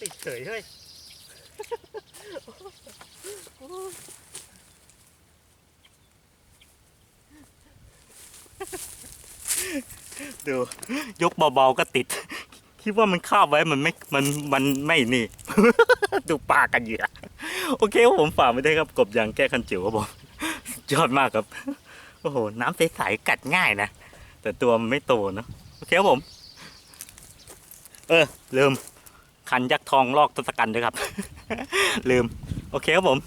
ติดเฉยเฮ้ยดูยกเบาๆก็ติด คิดว่ามันคาบไว้มันไม่มันมันไม่นี่ ดูปลากันเหยื่อโอเคผมฝ่ากไปได้ครับกบยางแก้คันจิ๋วครับผมยอดมากครับโอ้โหน้ำใสๆกัดง่ายนะแต่ตัวมันไม่โตเนอะโอเคครับผม เออลืม คันยักษ์ทองลอกทศกัณฐ์ด้วยครับ ลืม โอเคครับผม